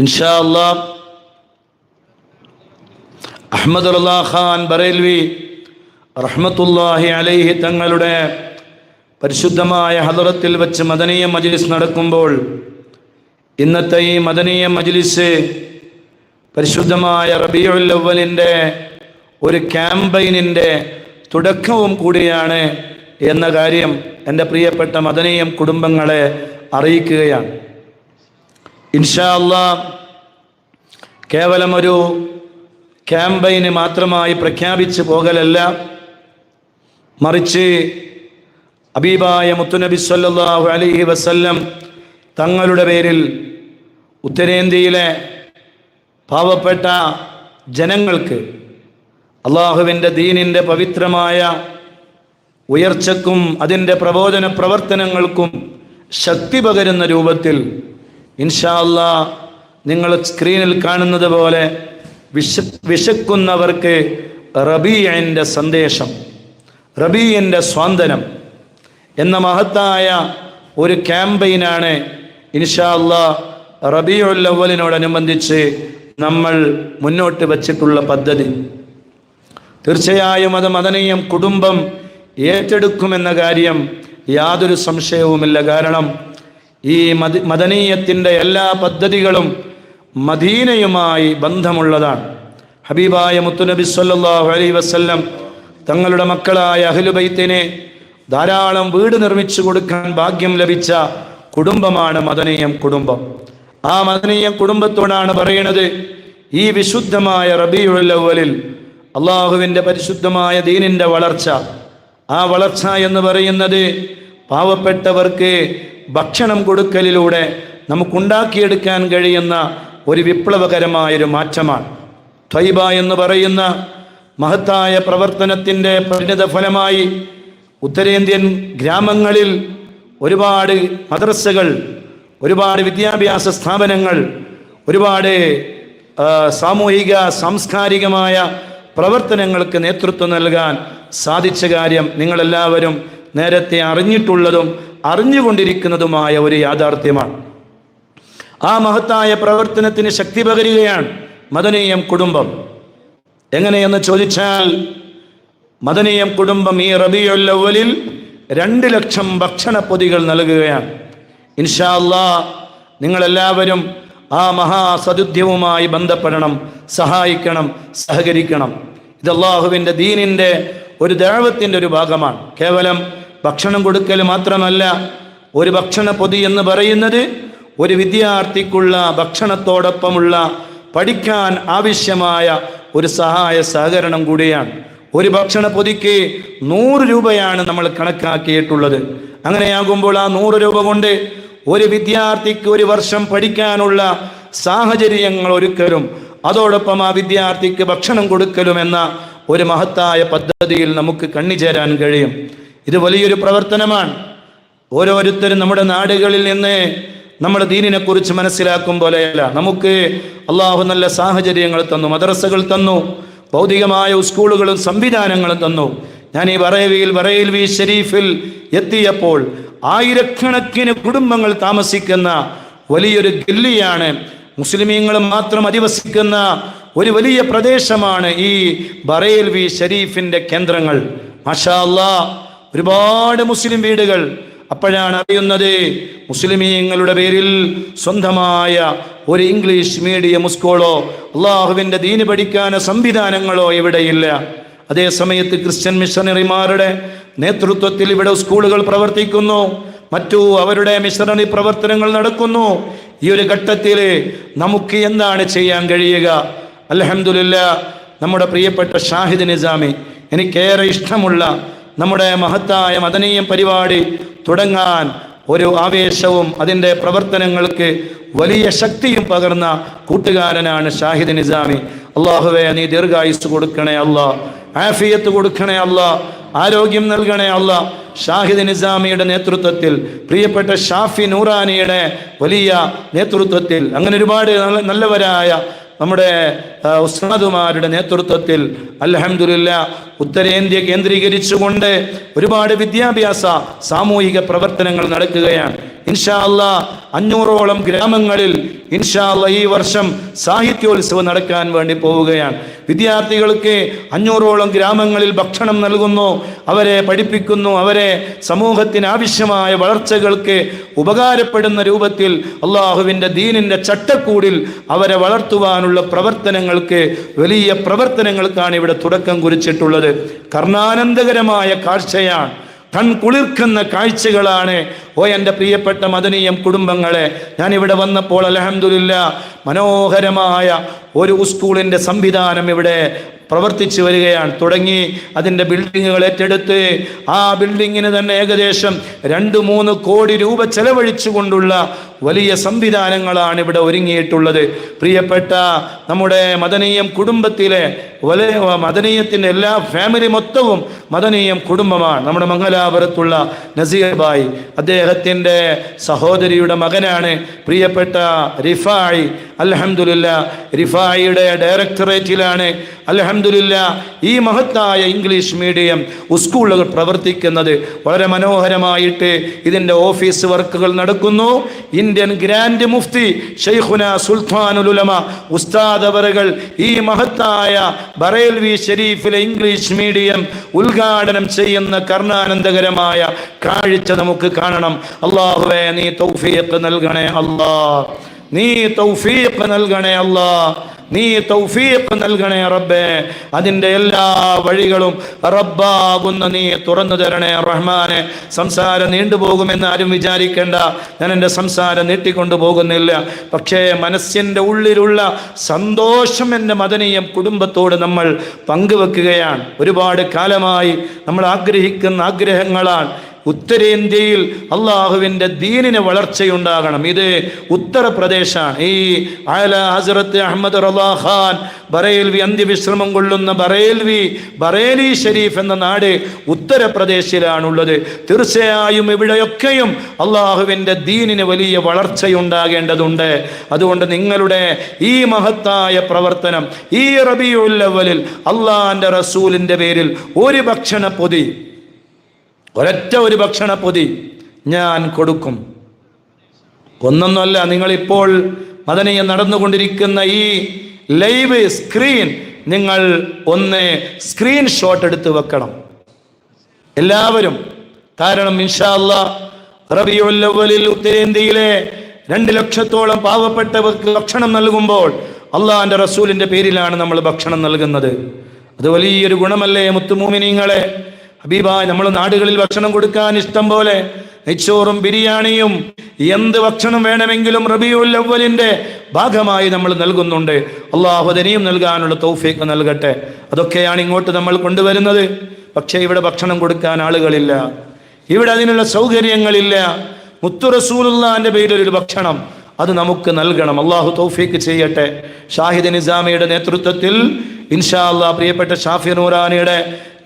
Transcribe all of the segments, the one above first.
ഇൻഷാ അഹമ്മദ് ഖാൻ ബറേൽവി റഹ്മത്തുല്ലാഹി അലൈഹി തങ്ങളുടെ പരിശുദ്ധമായ ഹദറത്തിൽ വെച്ച് മദനീയ മജ്ലിസ് നടക്കുമ്പോൾ ഇന്നത്തെ ഈ മദനീയ മജ്ലിസ് പരിശുദ്ധമായ റബിയുല്ലവലിന്റെ ഒരു ക്യാമ്പയിനിന്റെ തുടക്കവും കൂടിയാണ് എന്ന കാര്യം എന്റെ പ്രിയപ്പെട്ട മദനീയം കുടുംബങ്ങളെ അറിയിക്കുകയാണ്. ഇൻഷാ അല്ലാ കേവലം ഒരു ക്യാമ്പയിന് മാത്രമായി പ്രഖ്യാപിച്ച് പോകലല്ല മറിച്ച് അബീബായ മുത്തുനബി സല്ലാഹു അലൈഹി വസല്ലം തങ്ങളുടെ പേരിൽ ഉത്തരേന്ത്യയിലെ പാവപ്പെട്ട ജനങ്ങൾക്ക് അള്ളാഹുവിന്റെ ദീനിന്റെ പവിത്രമായ ഉയർച്ചക്കും അതിന്റെ പ്രബോധന പ്രവർത്തനങ്ങൾക്കും ശക്തി പകരുന്ന രൂപത്തിൽ ഇൻഷാ അല്ലാ നിങ്ങൾ സ്ക്രീനിൽ കാണുന്നത് പോലെ വിശ വിശക്കുന്നവർക്ക് റബീയന്റെ സന്ദേശം റബീയന്റെ സ്വാന്തനം എന്ന മഹത്തായ ഒരു ക്യാമ്പയിനാണ് ഇൻഷാല്ല റബിയുല്ലവലിനോടനുബന്ധിച്ച് നമ്മൾ മുന്നോട്ട് വച്ചിട്ടുള്ള പദ്ധതി. തീർച്ചയായും അത് മദനീയം കുടുംബം ഏറ്റെടുക്കുമെന്ന കാര്യം യാതൊരു സംശയവുമില്ല. കാരണം ഈ മദ മദനീയത്തിന്റെ എല്ലാ പദ്ധതികളും മദീനയുമായി ബന്ധമുള്ളതാണ്. ഹബീബായ മുത്തുനബി സല്ലാഹു അലൈ വസ്ല്ലം തങ്ങളുടെ മക്കളായ അഹ്ലുബൈത്തിനെ ധാരാളം വീട് നിർമ്മിച്ചു കൊടുക്കാൻ ഭാഗ്യം ലഭിച്ച കുടുംബമാണ് മദനീയം കുടുംബം. ആ മദനീയ കുടുംബത്തോടാണ് പറയുന്നത് ഈ വിശുദ്ധമായ റബിയുള്ളവലിൽ അള്ളാഹുവിന്റെ പരിശുദ്ധമായ ദീനിന്റെ വളർച്ച. ആ വളർച്ച എന്ന് പറയുന്നത് പാവപ്പെട്ടവർക്ക് ഭക്ഷണം കൊടുക്കലിലൂടെ നമുക്കുണ്ടാക്കിയെടുക്കാൻ കഴിയുന്ന ഒരു വിപ്ലവകരമായൊരു മാറ്റമാണ്. ത്വൈബ എന്ന് പറയുന്ന മഹത്തായ പ്രവർത്തനത്തിന്റെ പരിണിത ഫലമായി ഉത്തരേന്ത്യൻ ഗ്രാമങ്ങളിൽ ഒരുപാട് മദ്രസകൾ ഒരുപാട് വിദ്യാഭ്യാസ സ്ഥാപനങ്ങൾ ഒരുപാട് സാമൂഹിക സാംസ്കാരികമായ പ്രവർത്തനങ്ങൾക്ക് നേതൃത്വം നൽകാൻ സാധിച്ച കാര്യം നിങ്ങളെല്ലാവരും നേരത്തെ അറിഞ്ഞിട്ടുള്ളതും അറിഞ്ഞുകൊണ്ടിരിക്കുന്നതുമായ ഒരു യാഥാർത്ഥ്യമാണ്. ആ മഹത്തായ പ്രവർത്തനത്തിന് ശക്തി പകരുകയാണ് മദനീയം കുടുംബം. എങ്ങനെയെന്ന് ചോദിച്ചാൽ മദനീയം കുടുംബം ഈ റബിയുൽ അവലിൽ രണ്ട് ലക്ഷം ഭക്ഷണ പൊതികൾ നൽകുകയാണ്. ഇൻഷാ നിങ്ങളെല്ലാവരും ആ മഹാസതുദ്ധ്യവുമായി ബന്ധപ്പെടണം സഹായിക്കണം സഹകരിക്കണം. ഇത് അള്ളാഹുവിന്റെ ദീനിന്റെ ഒരു ദേവത്തിന്റെ ഒരു ഭാഗമാണ്. കേവലം ഭക്ഷണം കൊടുക്കൽ മാത്രമല്ല ഒരു ഭക്ഷണ പൊതി എന്ന് പറയുന്നത് ഒരു വിദ്യാർത്ഥിക്കുള്ള ഭക്ഷണത്തോടൊപ്പമുള്ള പഠിക്കാൻ ആവശ്യമായ ഒരു സഹായ സഹകരണം കൂടിയാണ്. ഒരു ഭക്ഷണ പൊതിക്ക് നൂറ് രൂപയാണ് നമ്മൾ കണക്കാക്കിയിട്ടുള്ളത്. അങ്ങനെയാകുമ്പോൾ ആ നൂറ് രൂപ കൊണ്ട് ഒരു വിദ്യാർത്ഥിക്ക് ഒരു വർഷം പഠിക്കാനുള്ള സാഹചര്യങ്ങൾ ഒരുക്കലും അതോടൊപ്പം ആ വിദ്യാർത്ഥിക്ക് ഭക്ഷണം കൊടുക്കലും എന്ന ഒരു മഹത്തായ പദ്ധതിയിൽ നമുക്ക് കണ്ണിചേരാൻ കഴിയും. ഇത് വലിയൊരു പ്രവർത്തനമാണ്. ഓരോരുത്തരും നമ്മുടെ നാടുകളിൽ നിന്ന് നമ്മുടെ ദീനിനെ കുറിച്ച് മനസ്സിലാക്കും പോലെയല്ല. നമുക്ക് അള്ളാഹു നല്ല സാഹചര്യങ്ങൾ തന്നു മദ്രസകൾ തന്നു ഭൗതികമായ സ്കൂളുകളും സംവിധാനങ്ങളും തന്നു. ഞാൻ ഈ വറയവിയിൽ വറയൽവി ഷെരീഫിൽ എത്തിയപ്പോൾ ആയിരക്കണക്കിന് കുടുംബങ്ങൾ താമസിക്കുന്ന വലിയൊരു ഗല്ലിയാണ്. മുസ്ലിമീങ്ങൾ മാത്രം അധിവസിക്കുന്ന ഒരു വലിയ പ്രദേശമാണ് ഈ ബറേൽവി ഷെരീഫിന്റെ കേന്ദ്രങ്ങൾ. മഷാ അല്ലാ ഒരുപാട് മുസ്ലിം വീടുകൾ അപ്പോഴാണ് അറിയുന്നത്. മുസ്ലിമീങ്ങളുടെ പേരിൽ സ്വന്തമായ ഒരു ഇംഗ്ലീഷ് മീഡിയം സ്കൂളോ അള്ളാഹുവിന്റെ ദീന് പഠിക്കാനോ സംവിധാനങ്ങളോ ഇവിടെയില്ല അതേസമയത്ത് ക്രിസ്ത്യൻ മിഷണറിമാരുടെ നേതൃത്വത്തിൽ ഇവിടെ സ്കൂളുകൾ പ്രവർത്തിക്കുന്നു. മറ്റു അവരുടെ മിഷണറി പ്രവർത്തനങ്ങൾ നടക്കുന്നു. ഈ ഒരു ഘട്ടത്തിൽ നമുക്ക് എന്താണ് ചെയ്യാൻ കഴിയുക? അലഹമില്ല നമ്മുടെ പ്രിയപ്പെട്ട ഷാഹിദ് നിസാമി എനിക്കേറെ ഇഷ്ടമുള്ള നമ്മുടെ മഹത്തായ മദനീയം പരിപാടി തുടങ്ങാൻ ഒരു ആവേശവും അതിന്റെ പ്രവർത്തനങ്ങൾക്ക് വലിയ ശക്തിയും പകർന്ന കൂട്ടുകാരനാണ് ഷാഹിദ് നിസാമി. അള്ളാഹുവെ നീ ദീർഘായുസ് കൊടുക്കണേ അല്ല. ആഫിയത്ത് കൊടുക്കണേ അല്ല. ആരോഗ്യം നൽകണേ അല്ല. ഷാഹിദ് നിസാമിയുടെ നേതൃത്വത്തിൽ പ്രിയപ്പെട്ട ഷാഫി നൂറാനിയുടെ വലിയ നേതൃത്വത്തിൽ അങ്ങനെ ഒരുപാട് നല്ല- നല്ലവരായ നമ്മുടെ ഉസ്താദുമാരുടെ നേതൃത്വത്തിൽ അലഹമുല്ല ഉത്തരേന്ത്യ കേന്ദ്രീകരിച്ചുകൊണ്ട് ഒരുപാട് വിദ്യാഭ്യാസ സാമൂഹിക പ്രവർത്തനങ്ങൾ നടക്കുകയാണ്. ഇൻഷാ അല്ലാ അഞ്ഞൂറോളം ഗ്രാമങ്ങളിൽ ഇൻഷാല്ല ഈ വർഷം സാഹിത്യോത്സവം നടക്കാൻ വേണ്ടി പോവുകയാണ്. വിദ്യാർത്ഥികൾക്ക് അഞ്ഞൂറോളം ഗ്രാമങ്ങളിൽ ഭക്ഷണം നൽകുന്നു അവരെ പഠിപ്പിക്കുന്നു അവരെ സമൂഹത്തിന് ആവശ്യമായ വളർച്ചകൾക്ക് ഉപകാരപ്പെടുന്ന രൂപത്തിൽ അള്ളാഹുവിന്റെ ദീനിന്റെ ചട്ടക്കൂടിൽ അവരെ വളർത്തുവാനുള്ള പ്രവർത്തനങ്ങൾക്ക് വലിയ പ്രവർത്തനങ്ങൾക്കാണ് ഇവിടെ തുടക്കം കുറിച്ചിട്ടുള്ളത്. കർണാനന്ദകരമായ കാഴ്ചയാണ്. കൺകുളിർക്കുന്ന കാഴ്ചകളാണ്. ഓ എന്റെ പ്രിയപ്പെട്ട മദനീയം കുടുംബങ്ങളെ ഞാൻ ഇവിടെ വന്നപ്പോൾ അലഹമില്ല മനോഹരമായ ഒരു സ്കൂളിന്റെ സംവിധാനം ഇവിടെ പ്രവർത്തിച്ചു വരികയാണ്. തുടങ്ങി അതിന്റെ ബിൽഡിങ്ങുകൾ ഏറ്റെടുത്ത് ആ ബിൽഡിങ്ങിന് തന്നെ ഏകദേശം രണ്ട് മൂന്ന് കോടി രൂപ ചെലവഴിച്ചുകൊണ്ടുള്ള വലിയ സംവിധാനങ്ങളാണ് ഇവിടെ ഒരുങ്ങിയിട്ടുള്ളത്. പ്രിയപ്പെട്ട നമ്മുടെ മദനീയം കുടുംബത്തിലെ വലിയ മദനീയത്തിന്റെ എല്ലാ ഫാമിലി മൊത്തവും മദനീയം കുടുംബമാണ്. നമ്മുടെ മംഗലാപുരത്തുള്ള നസീർ ബായി അദ്ദേഹത്തിന്റെ സഹോദരിയുടെ മകനാണ് പ്രിയപ്പെട്ട റിഫായി. അലഹമുല്ല റിഫായിയുടെ ഡയറക്ടറേറ്റിലാണ് അൽഹംദുലില്ല ഈ മഹത്തായ ഇംഗ്ലീഷ് മീഡിയം സ്കൂളുകൾ പ്രവർത്തിക്കുന്നത് വളരെ മനോഹരമായിട്ട് ഇതിന്റെ ഓഫീസ് വർക്കുകൾ നടക്കുന്നു. ഇന്ത്യൻ ഗ്രാൻഡ് മുഫ്തി ഷെയ്ഖുന സുൽത്താനുൽ ഉലമ ഉസ്താദ് അവറുകൾ ഈ മഹത്തായ ബറേൽവി ഷെരീഫിലെ ഇംഗ്ലീഷ് മീഡിയം ഉദ്ഘാടനം ചെയ്യുന്ന കർണാനന്ദകരമായ കാഴ്ച നമുക്ക് കാണണം. അള്ളാഹുവേ നീ തൗഫീഖ് നൽകണേ അല്ലാ നീ തൗഫീഖ് നൽകണേ അല്ലാ നീ തൗഫീഖ് നൽകണേ റബ്ബേ. അതിന്റെ എല്ലാ വഴികളും റബ്ബാകുന്ന നീ തുറന്നു തരണേ റഹ്മാനെ. സംസാരം നീണ്ടുപോകുമെന്ന് ആരും വിചാരിക്കേണ്ട. ഞാൻ എന്റെ സംസാരം നീട്ടിക്കൊണ്ടു പോകുന്നില്ല. പക്ഷേ മനസ്സിന്റെ ഉള്ളിലുള്ള സന്തോഷം എന്റെ മദനീയം കുടുംബത്തോട് നമ്മൾ പങ്കുവെക്കുകയാണ്. ഒരുപാട് കാലമായി നമ്മൾ ആഗ്രഹിക്കുന്ന ആഗ്രഹങ്ങളാണ്. ഉത്തരേന്ത്യയിൽ അള്ളാഹുവിന്റെ ദീനിന് വളർച്ചയുണ്ടാകണം. ഇത് ഉത്തർപ്രദേശാണ്. ഈ ആല ഹസരത്ത് അഹമ്മദ് റലാഖാൻ ബറേൽവി അന്ത്യവിശ്രമം കൊള്ളുന്ന ബറേൽവി ബറേലി ഷെരീഫ് എന്ന നാട് ഉത്തർപ്രദേശിലാണുള്ളത്. തീർച്ചയായും ഇവിടെയൊക്കെയും അള്ളാഹുവിന്റെ ദീനിന് വലിയ വളർച്ചയുണ്ടാകേണ്ടതുണ്ട്. അതുകൊണ്ട് നിങ്ങളുടെ ഈ മഹത്തായ പ്രവർത്തനം ഈ റബിയുല്ലവലിൽ അള്ളാഹിന്റെ റസൂലിന്റെ പേരിൽ ഒരു ഭക്ഷണ പൊതി ഒരൊറ്റ ഒരു ഭക്ഷണ പൊതി ഞാൻ കൊടുക്കും. ഒന്നൊന്നുമല്ല നിങ്ങളിപ്പോൾ മദനീയം നടന്നുകൊണ്ടിരിക്കുന്ന ഈ ലൈവ് സ്ക്രീൻ നിങ്ങൾ ഒന്ന് സ്ക്രീൻഷോട്ട് എടുത്ത് വെക്കണം. എല്ലാവരും കാരണം ഇൻഷാല്ല റബിയുല്ലവലിൽ ഉത്തരേന്ത്യയിലെ രണ്ട് ലക്ഷത്തോളം പാവപ്പെട്ടവർക്ക് ഭക്ഷണം നൽകുമ്പോൾ അള്ളാഹാന്റെ റസൂലിന്റെ പേരിലാണ് നമ്മൾ ഭക്ഷണം നൽകുന്നത്. അത് വലിയൊരു ഗുണമല്ലേ മുത്തുമൂമിനിങ്ങളെ? ഹബീബായ് നമ്മൾ നാടുകളിൽ ഭക്ഷണം കൊടുക്കാൻ ഇഷ്ടം പോലെ. നെച്ചോറും ബിരിയാണിയും എന്ത് ഭക്ഷണം വേണമെങ്കിലും റബിയുൽ അവലിന്റെ ഭാഗമായി നമ്മൾ നൽകുന്നുണ്ട്. അള്ളാഹുദനിയും നൽകാനുള്ള തൗഫീഖ് നൽകട്ടെ. അതൊക്കെയാണ് ഇങ്ങോട്ട് നമ്മൾ കൊണ്ടുവരുന്നത്. പക്ഷേ ഇവിടെ ഭക്ഷണം കൊടുക്കാൻ ആളുകളില്ല. ഇവിടെ അതിനുള്ള സൗകര്യങ്ങളില്ല. മുത്തു റസൂലുള്ളാന്റെ പേരിൽ ഒരു ഭക്ഷണം അത് നമുക്ക് നൽകണം. അള്ളാഹു തൗഫീക്ക് ചെയ്യട്ടെ. ഷാഹിദ് നിസാമിയുടെ നേതൃത്വത്തിൽ ഇൻഷാ അള്ളാഹ് പ്രിയപ്പെട്ട ഷാഫി നൂറാനിയുടെ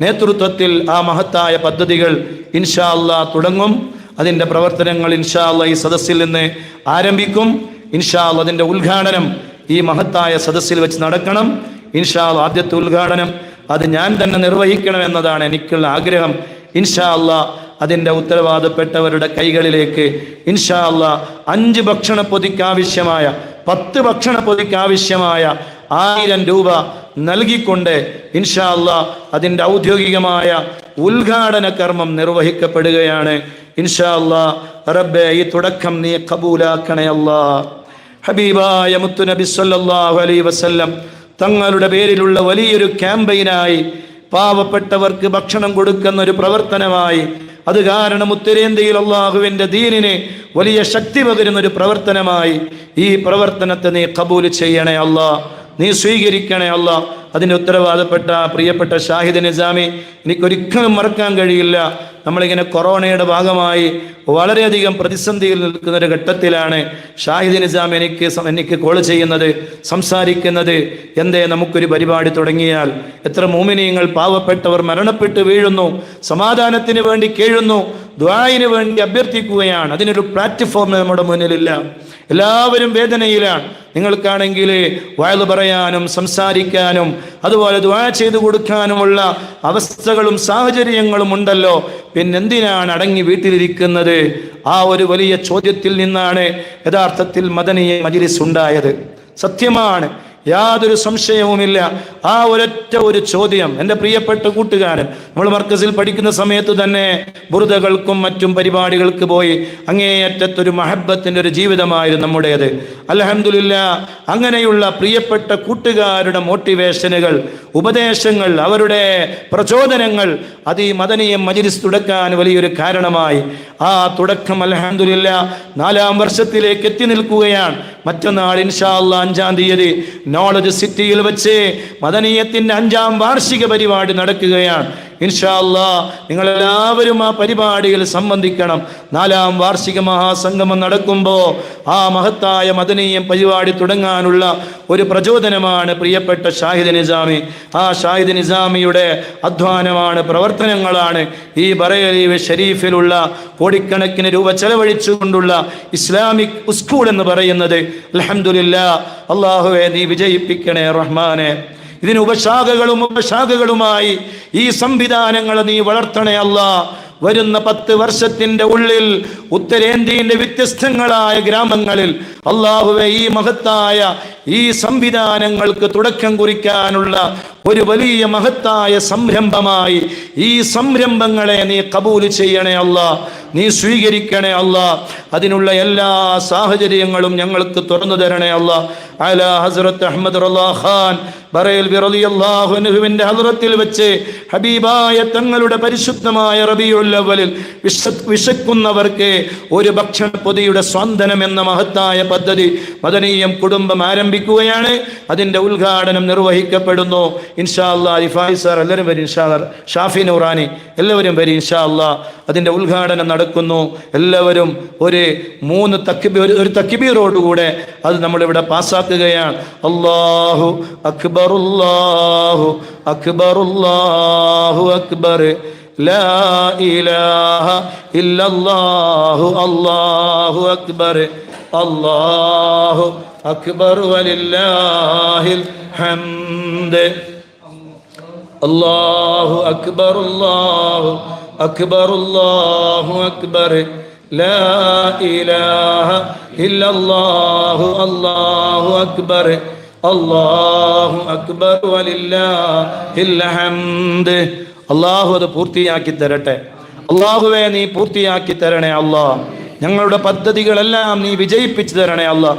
നേതൃത്വത്തിൽ ആ മഹത്തായ പദ്ധതികൾ ഇൻഷാ അള്ളാഹ് തുടങ്ങും. അതിന്റെ പ്രവർത്തനങ്ങൾ ഇൻഷാ അള്ളാഹ് ഈ സദസ്സിൽ നിന്ന് ആരംഭിക്കും. ഇൻഷാ അള്ളാഹ് അതിന്റെ ഉദ്ഘാടനം ഈ മഹത്തായ സദസ്സിൽ വെച്ച് നടക്കണം. ഇൻഷാ അള്ളാഹ് ആദ്യത്തെ ഉദ്ഘാടനം അത് ഞാൻ തന്നെ നിർവഹിക്കണം എന്നതാണ് എനിക്കുള്ള ആഗ്രഹം. ഇൻഷാ അതിന്റെ ഉത്തരവാദപ്പെട്ടവരുടെ കൈകളിലേക്ക് ഇൻഷാ അഞ്ച് ഭക്ഷണ പൊതിക്കാവശ്യമായ പത്ത് ഭക്ഷണ പൊതിക്കാവശ്യമായ ആയിരം രൂപ നൽകിക്കൊണ്ട് ഇൻഷാ അള്ളാ അതിന്റെ ഔദ്യോഗികമായ ഉദ്ഘാടന കർമ്മം നിർവഹിക്കപ്പെടുകയാണ്. ഇൻഷാ അള്ളാ റബ്ബെ ഈ തുടക്കം നീ കബൂലാക്കണേ അല്ലാ. ഹബീബായ മുത്തു നബി സല്ലല്ലാഹു അലൈഹി വസല്ലം തങ്ങളുടെ പേരിലുള്ള വലിയൊരു ക്യാമ്പയിനായി പാവപ്പെട്ടവർക്ക് ഭക്ഷണം കൊടുക്കുന്ന ഒരു പ്രവർത്തനമായി. അത് കാരണം ഉത്തരേന്ത്യയിൽ അള്ളാഹുവിന്റെ ദീനിന് വലിയ ശക്തി പകരുന്ന ഒരു പ്രവർത്തനമായി ഈ പ്രവർത്തനത്തെ നീ കബൂൽ ചെയ്യണേ അല്ലാ. നീ സ്വീകരിക്കണേ അല്ല. അതിന്റെ ഉത്തരവാദപ്പെട്ട പ്രിയപ്പെട്ട ഷാഹിദ് നിസാമി എനിക്കൊരിക്കലും മറക്കാൻ കഴിയില്ല. നമ്മളിങ്ങനെ കൊറോണയുടെ ഭാഗമായി വളരെയധികം പ്രതിസന്ധിയിൽ നിൽക്കുന്ന ഒരു ഘട്ടത്തിലാണ് ഷാഹിദ് നിസാം എനിക്ക് എനിക്ക് കോൾ ചെയ്യുന്നത് സംസാരിക്കുന്നത്. എന്തേ നമുക്കൊരു പരിപാടി തുടങ്ങിയാൽ എത്ര മോമിനിയങ്ങൾ പാവപ്പെട്ടവർ മരണപ്പെട്ട് വീഴുന്നു സമാധാനത്തിന് വേണ്ടി കേഴുന്നു ദ്വായിന് വേണ്ടി അഭ്യർത്ഥിക്കുകയാണ്. അതിനൊരു പ്ലാറ്റ്ഫോം നമ്മുടെ മുന്നിലില്ല. എല്ലാവരും വേദനയിലാണ്. നിങ്ങൾക്കാണെങ്കിൽ വയത് പറയാനും സംസാരിക്കാനും അതുപോലെ ദ്വാ ചെയ്തു കൊടുക്കാനുമുള്ള അവസ്ഥകളും സാഹചര്യങ്ങളും ഉണ്ടല്ലോ. പിന്നെന്തിനാണ് അടങ്ങി വീട്ടിലിരിക്കുന്നത്? ആ ഒരു വലിയ ചോദ്യത്തിൽ നിന്നാണ് യഥാർത്ഥത്തിൽ മദനീയ മജിലിസ് ഉണ്ടായത്. സത്യമാണ്. യാതൊരു സംശയവുമില്ല. ആ ഒരൊറ്റ ഒരു ചോദ്യം. എന്റെ പ്രിയപ്പെട്ട കൂട്ടുകാരൻ നമ്മൾ മർക്കസിൽ പഠിക്കുന്ന സമയത്ത് തന്നെ ബുറുതകൾക്കും മറ്റും പരിപാടികൾക്ക് പോയി അങ്ങേയറ്റത്തൊരു മഹബത്തിന്റെ ഒരു ജീവിതമായിരുന്നു നമ്മുടേത്. അലഹമില്ല അങ്ങനെയുള്ള പ്രിയപ്പെട്ട കൂട്ടുകാരുടെ മോട്ടിവേഷനുകൾ ഉപദേശങ്ങൾ അവരുടെ പ്രചോദനങ്ങൾ അത് മദനീയം മജിരിസ് തുടക്കാൻ വലിയൊരു കാരണമായി. ആ തുടക്കം അലഹമില്ല നാലാം വർഷത്തിലേക്ക് എത്തി നിൽക്കുകയാണ്. മറ്റന്നാൾ ഇൻഷാല്ല അഞ്ചാം തീയതി നോളജ് സിറ്റിയിൽ വെച്ച് മദനീയത്തിന്റെ അഞ്ചാം വാർഷിക പരിപാടി നടക്കുകയാണ്. ഇൻഷാ അല്ലാ നിങ്ങളെല്ലാവരും ആ പരിപാടിയിൽ സംബന്ധിക്കണം. നാലാം വാർഷിക മഹാസംഗമം നടക്കുമ്പോൾ ആ മഹത്തായ മദനീയം പരിപാടി തുടങ്ങാനുള്ള ഒരു പ്രചോദനമാണ് പ്രിയപ്പെട്ട ഷാഹിദ് നിസാമി. ആ ഷാഹിദ് നിസാമിയുടെ അധ്വാനമാണ് പ്രവർത്തനങ്ങളാണ് ഈ ബറേലീവ് ഷെരീഫിലുള്ള കോടിക്കണക്കിന് രൂപ ചെലവഴിച്ചുകൊണ്ടുള്ള ഇസ്ലാമിക് സ്കൂൾ എന്ന് പറയുന്നത്. അലഹമുല്ല അള്ളാഹുവെ നീ വിജയിപ്പിക്കണേ റഹ്മാനെ. ഇതിന് ഉപശാഖകളും ഉപശാഖകളുമായി ഈ സംവിധാനങ്ങൾ നീ വളർത്തണേ അല്ല. വരുന്ന പത്ത് വർഷത്തിന്റെ ഉള്ളിൽ ഉത്തരേന്ത്യയുടെ വ്യത്യസ്തങ്ങളായ ഗ്രാമങ്ങളിൽ അള്ളാഹുവെ ഈ മഹത്തായ ഈ സംവിധാനങ്ങൾക്ക് തുടക്കം കുറിക്കാനുള്ള ഒരു വലിയ മഹത്തായ സംരംഭമായി. ഈ സംരംഭങ്ങളെ നീ കബൂൽ ചെയ്യണേ അല്ല. നീ സ്വീകരിക്കണേ അല്ല. അതിനുള്ള എല്ലാ സാഹചര്യങ്ങളും ഞങ്ങൾക്ക് തുറന്നു തരണേ അല്ല. അല ഹസ്രത്ത് അഹമ്മദ് ഖാൻ ഹദ്റത്തിൽ വെച്ച് ഹബീബായ തങ്ങളുടെ പരിശുദ്ധമായ റബിയുള്ളവലിൽ വിശ വിശക്കുന്നവർക്ക് ഒരു ഭക്ഷണ പൊതിയുടെ സ്വാന്തനം എന്ന മഹത്തായ പദ്ധതി മദനീയം കുടുംബം ആരംഭിക്കുകയാണ്. അതിന്റെ ഉദ്ഘാടനം നിർവഹിക്കപ്പെടുന്നു. ഇൻഷാ അല്ലാ റിഫായി സാർ എല്ലാവരും വരും ഇൻഷാ ഷാഫി നൂറാനി എല്ലാവരും വരും ഇൻഷാ അല്ലാ അതിന്റെ ഉദ്ഘാടനം നടക്കുന്നു. എല്ലാവരും ഒരു മൂന്ന് തക്കിബി ഒരു തക്കിബീറോടുകൂടെ അത് നമ്മളിവിടെ പാസ്സാക്കുകയാണ്. അള്ളാഹു അക്ബർ അല്ലാഹു അക്ബർ. അല്ലാഹു അക്ബർ ഇല്ലല്ലാഹു അല്ലാഹു അക്ബർ. അല്ലാഹു അക്ബർ വലില്ലാഹിൽ ഹംദ്. അല്ലാഹു അക്ബർ അല്ലാഹു അക്ബർ അല്ലാഹു അക്ബർ. ലാ ഇലാഹ ഇല്ലല്ലാഹു അല്ലാഹു അക്ബർ. അല്ലാഹു അക്ബർ വലില്ലാഹിൽ ഹംദ് അള്ളാഹു അത് പൂർത്തിയാക്കി തരട്ടെ. അള്ളാഹുവെ നീ പൂർത്തിയാക്കി തരണേ അല്ലാഹ്. ഞങ്ങളുടെ പദ്ധതികളെല്ലാം നീ വിജയിപ്പിച്ചു തരണേ അല്ലാ